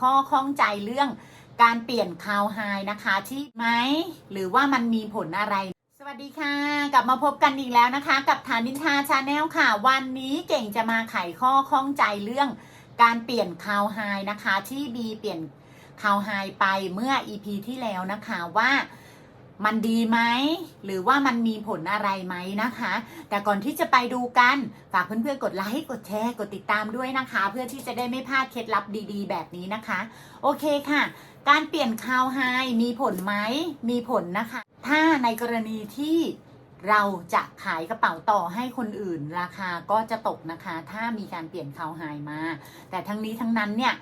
ข้อข้องใจเรื่องการเปลี่ยนคาวไฮนะคะที่ไหมหรือว่ามันมีผลอะไร สวัสดีค่ะ กลับมาพบกันอีกแล้วนะคะ กับฐานินทาชาแนลค่ะ วันนี้เก่งจะมาไขข้อข้องใจเรื่องการเปลี่ยนคาวไฮนะคะที่บีเปลี่ยนคาวไฮไปเมื่อ EP ที่แล้วนะคะว่า มันดีไหม หรือว่ามันมีผลอะไรไหมนะคะ แต่ก่อนที่จะไปดูกัน ฝากเพื่อนๆกดไลค์กดแชร์กดติดตามด้วยนะคะ เพื่อที่จะได้ไม่พลาดเคล็ดลับดีๆ แบบนี้นะคะ โอเคค่ะ การเปลี่ยนคาวไฮมีผลไหมมีผลนะคะ ถ้าในกรณีที่เราจะขายกระเป๋าต่อให้คนอื่น ราคาก็จะตกนะคะ ถ้ามีการเปลี่ยนคาวไฮมา แต่ทั้งนี้ทั้งนั้นเนี่ย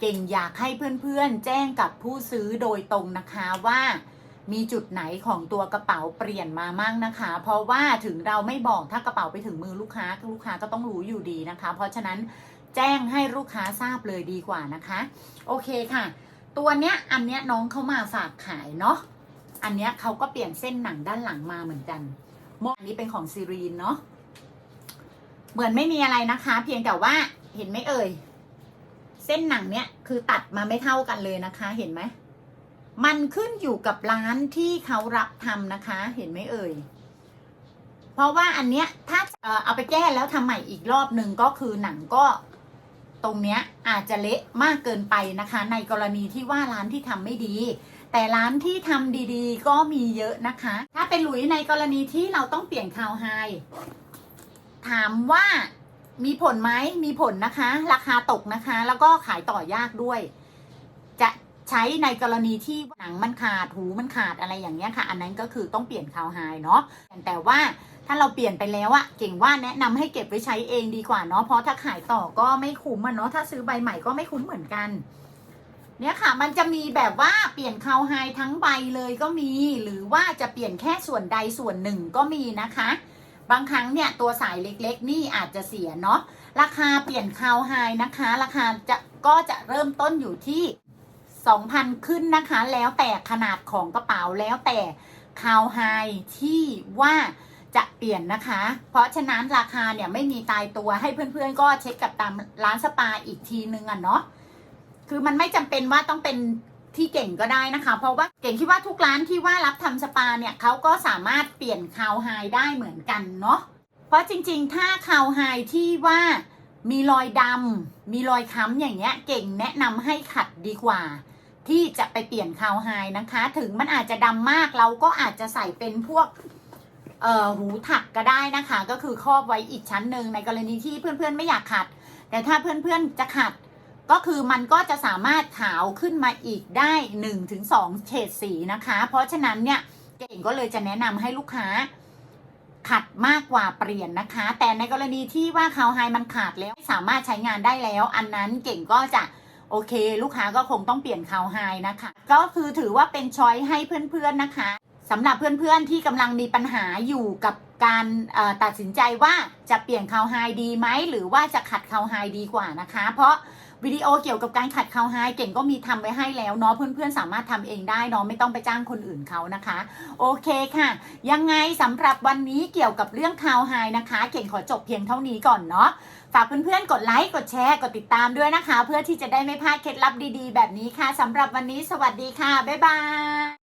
เก่งอยากให้เพื่อนๆ แจ้งกับผู้ซื้อโดยตรงนะคะว่า มีจุดไหนของตัวกระเป๋าเปลี่ยนมามั่งนะคะ เพราะว่าถึงเราไม่บอกถ้ากระเป๋าไปถึงมือลูกค้าลูกค้าก็ต้องรู้อยู่ดีนะคะ เพราะฉะนั้นแจ้งให้ลูกค้าทราบเลยดีกว่านะคะ โอเคค่ะ ตัวเนี้ยอันเนี้ยน้องเขามาฝากขายเนาะอันเนี้ยเขาก็เปลี่ยนเส้นหนังด้านหลังมาเหมือนกันโมอันนี้เป็นของซีรีนเนาะเหมือนไม่มีอะไรนะคะ เพียงแต่ว่าเห็นไหมเอ่ยเส้นหนังเนี้ยคือตัดมาไม่เท่ากันเลยนะคะ เห็นไหม มันขึ้นอยู่กับร้านที่เขารับทำนะคะ เห็นไหมเอ่ย เพราะว่าอันเนี้ยถ้าเอาไปแก้แล้วทำใหม่อีกรอบหนึ่งก็คือหนังก็ตรงเนี้ยอาจจะเละมากเกินไปนะคะ ในกรณีที่ว่าร้านที่ทำไม่ดี แต่ร้านที่ทำดีๆ ก็มีเยอะนะคะ ถ้าเป็นหลุยในกรณีที่เราต้องเปลี่ยนคาวไฮถามว่ามีผลไหมมีผลนะคะ ราคาตกนะคะ แล้วก็ขายต่อยากด้วย ใช้ในกรณีที่หนังมันขาดหูมันขาดอะไรอย่างเงี้ยค่ะ อันนั้นก็คือต้องเปลี่ยนคาวไฮเนาะแต่ว่าถ้าเราเปลี่ยนไปแล้วอะเก่งว่าแนะนำให้เก็บไว้ใช้เองดีกว่าเนาะเพราะถ้าขายต่อก็ไม่คุ้มอะเนาะถ้าซื้อใบใหม่ก็ไม่คุ้มเหมือนกันเนี่ยค่ะ มันจะมีแบบว่าเปลี่ยนคาวไฮทั้งใบเลยก็มี หรือว่าจะเปลี่ยนแค่ส่วนใดส่วนหนึ่งก็มีนะคะ บางครั้งเนี่ยตัวสายเล็กๆ นี่อาจจะเสียเนาะราคาเปลี่ยนคาวไฮนะคะ ราคาจะก็จะเริ่มต้นอยู่ที่ 2,000 ขึ้นนะคะ แล้วแต่ขนาดของกระเป๋าแล้วแต่คาวไฮที่ว่าจะเปลี่ยนนะคะ เพราะฉะนั้นราคาเนี่ยไม่มีตายตัวให้เพื่อนๆ ก็เช็คกับตามร้านสปาอีกทีนึงอะเนาะคือมันไม่จำเป็นว่าต้องเป็นที่เก่งก็ได้นะคะ เพราะว่าเก่งคิดว่าทุกร้านที่ว่ารับทำสปาเนี่ยเขาก็สามารถเปลี่ยนคาวไฮได้เหมือนกันเนาะเพราะจริงๆ ถ้าคาวไฮที่ว่ามีรอยดำมีรอยค้ำอย่างเงี้ย เก่งแนะนำให้ขัดดีกว่า ที่จะไปเปลี่ยนคาวไฮนะคะ ถึงมันอาจจะดำมากเราก็อาจจะใส่เป็นพวกเอ่อหูถักก็ได้นะคะ ก็คือครอบไว้อีกชั้นหนึ่งในกรณีที่เพื่อนๆไม่อยากขัด แต่ถ้าเพื่อนๆจะขัดก็คือมันก็จะสามารถขาวขึ้นมาอีกได้ 1-2 เฉดสีนะคะ เพราะฉะนั้นเนี่ยเก่งก็เลยจะแนะนำให้ลูกค้าขัดมากกว่าเปลี่ยนนะคะ แต่ในกรณีที่ว่าคาวไฮมันขาดแล้วไม่สามารถใช้งานได้แล้ว อันนั้นเก่งก็จะ โอเค ลูกค้าก็คงต้องเปลี่ยนคาวไฮนะคะ ก็คือถือว่าเป็นช้อยให้เพื่อนๆนะคะ สำหรับเพื่อนๆที่กำลังมีปัญหาอยู่กับการตัดสินใจว่าจะเปลี่ยนคาวไฮดีไหมหรือว่าจะขัดคาวไฮดีกว่านะคะ เพราะวิดีโอเกี่ยวกับการขัดคาวไฮเก่งก็มีทำไว้ให้แล้วเนาะเพื่อนๆสามารถทำเองได้เนาะไม่ต้องไปจ้างคนอื่นเขานะคะ โอเคค่ะ ยังไงสำหรับวันนี้เกี่ยวกับเรื่องคาวไฮนะคะ เก่งขอจบเพียงเท่านี้ก่อนเนาะฝากเพื่อนๆกดไลค์กดแชร์กดติดตามด้วยนะคะ เพื่อที่จะได้ไม่พลาดเคล็ดลับดีๆ แบบนี้ค่ะสำหรับวันนี้สวัสดีค่ะบ๊ายบาย